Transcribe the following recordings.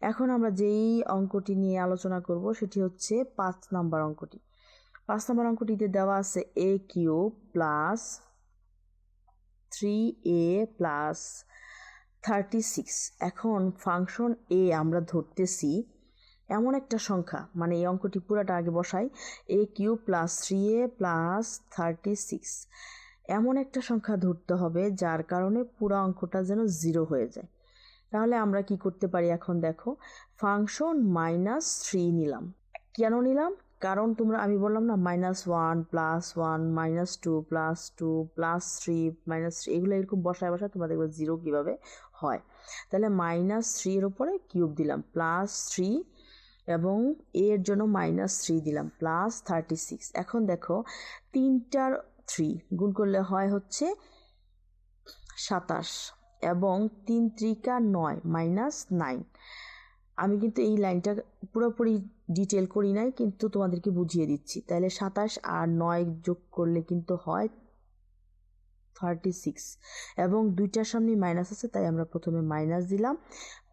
এখন আমরা যেই অঙ্কটি নিয়ে আলোচনা করব, সেটি হচ্ছে পাঁচ নাম্বার অঙ্কটি। পাঁচ নাম্বার অঙ্কটিতে দেওয়া আছে a cube plus three a plus thirty six. এখন ফাংশন এ আমরা ধরতেছি এমন একটা সংখ্যা মানে এই অঙ্কটি পুরাটা আগে বসাই a cube plus three a plus thirty six. এমন একটা সংখ্যা ধরতে হবে যার কারণে পুরো অঙ্কটা যেন জিরো হয়ে যায়। তাহলে আমরা কি করতে পারি এখন দেখো? ফাংশন মাইনাস থ্রি নিলাম। কেন নিলাম? কারণ তোমরা, আমি বললাম না minus one plus one minus two plus two plus three minus three এগুলো এরকম বসায় বসায় তোমরা দেখবে জিরো কীভাবে হয়। তাহলে মাইনাস থ্রির ওপরে কিউব দিলাম প্লাস থ্রি এবং এর জন্য মাইনাস থ্রি দিলাম প্লাস থার্টি সিক্স এখন দেখো, তিনটার থ্রি গুণ করলে হয় হচ্ছে সাতাশ। এবং তিন ত্রিকা নয় মাইনাস নাইন আমি কিন্তু এই লাইনটা পুরোপুরি ডিটেল করি নাই, কিন্তু তোমাদেরকে বুঝিয়ে দিচ্ছি। তাহলে সাতাশ আর নয় যোগ করলে কিন্তু হয় থার্টি সিক্স এবং দুইটার সামনে মাইনাস আছে, তাই আমরা প্রথমে মাইনাস দিলাম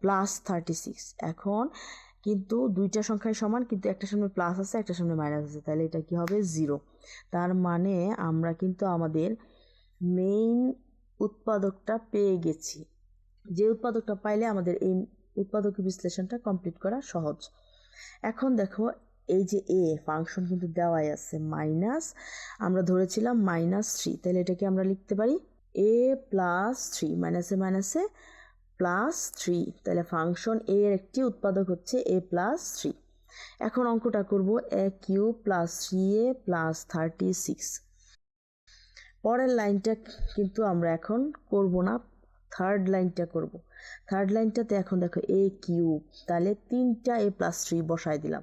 প্লাস থার্টি সিক্স এখন কিন্তু দুইটা সংখ্যায় সমান, কিন্তু একটা সামনে প্লাস আছে, একটা সামনে মাইনাস আছে, তাহলে এটা কি হবে? জিরো তার মানে আমরা কিন্তু আমাদের মেইন উৎপাদকটা পেয়ে গেছি। যে উৎপাদকটা পাইলে আমাদের এই উৎপাদক বিশ্লেষণটা কমপ্লিট করা সহজ। এখন দেখো, এই যে এ ফাংশন কিন্তু দেওয়াই আছে মাইনাস আমরা ধরেছিলাম মাইনাস থ্রি তাহলে এটাকে আমরা লিখতে পারি এ প্লাস থ্রি মাইনাসে মাইনাসে প্লাস থ্রি তাহলে ফাংশন এ এর একটি উৎপাদক হচ্ছে এ প্লাস থ্রি এখন অঙ্কটা করব a cube plus three a plus thirty six পরের লাইনটা কিন্তু আমরা এখন করব না থার্ড লাইনটা করব। থার্ড লাইনটাতে এখন দেখো এ কিউব তাহলে তিনটা এ প্লাস থ্রি বসাই দিলাম।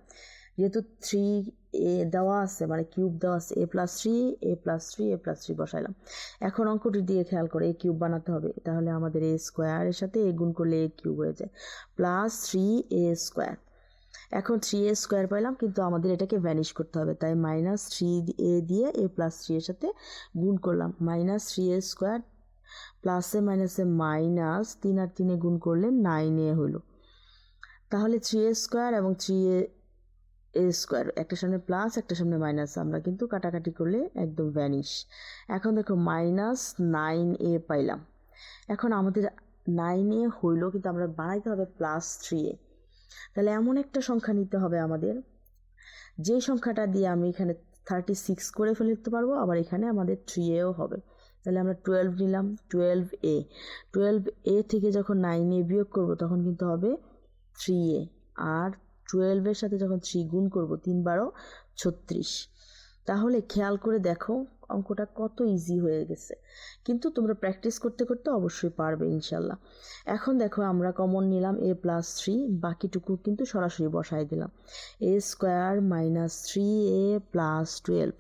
যেহেতু থ্রি এ দেওয়া আছে মানে কিউব দেওয়া আছে a plus three a plus three a plus three বসাইলাম। এখন অঙ্কটি দিয়ে খেয়াল করে এ কিউব বানাতে হবে, তাহলে আমাদের এ স্কোয়ারের সাথে এ গুণ করলে এ কিউব হয়ে যায়। প্লাস থ্রি এ স্কোয়ার এখন থ্রি এ স্কোয়ার পাইলাম, কিন্তু আমাদের এটাকে ভ্যানিশ করতে হবে। তাই মাইনাস থ্রি এ দিয়ে এ প্লাস থ্রি এর সাথে গুণ করলাম। মাইনাস থ্রি এ স্কোয়ার প্লাসে মাইনাসে মাইনাস তিন আর তিনে গুণ করলে নাইন এ হলো তাহলে থ্রি এ স্কোয়ার এবং থ্রি এ এ স্কোয়ার একটা সামনে প্লাস একটা সামনে মাইনাস আমরা কিন্তু কাটাকাটি করলে একদম ভ্যানিশ এখন দেখো মাইনাস নাইন এ পাইলাম। এখন আমাদের নাইন এ হইল, কিন্তু আমরা বানাইতে হবে প্লাস থ্রি এ তাহলে এমন একটা সংখ্যা নিতে হবে আমাদের। যে সংখ্যাটা দিয়ে আমি এখানে থার্টি সিক্স করে ফেলতে পারব, আবার এখানে আমাদের থ্রি এও হবে। তাহলে আমরা টুয়েলভ নিলাম টুয়েলভ এ টুয়েলভ এ থেকে যখন নাইন এ বিয়োগ করব, তখন কিন্তু হবে থ্রি এ আর টুয়েলভের সাথে যখন থ্রি গুণ করব, তিন বারো, ছত্রিশ। তাহলে খেয়াল করে দেখো অঙ্কটা কত ইজি হয়ে গেছে। কিন্তু তোমরা প্র্যাকটিস করতে করতে অবশ্যই পারবে ইনশাল্লাহ। এখন দেখো আমরা কমন নিলাম এ প্লাস থ্রি বাকিটুকু কিন্তু সরাসরি বসাই দিলাম। A square minus three a plus twelve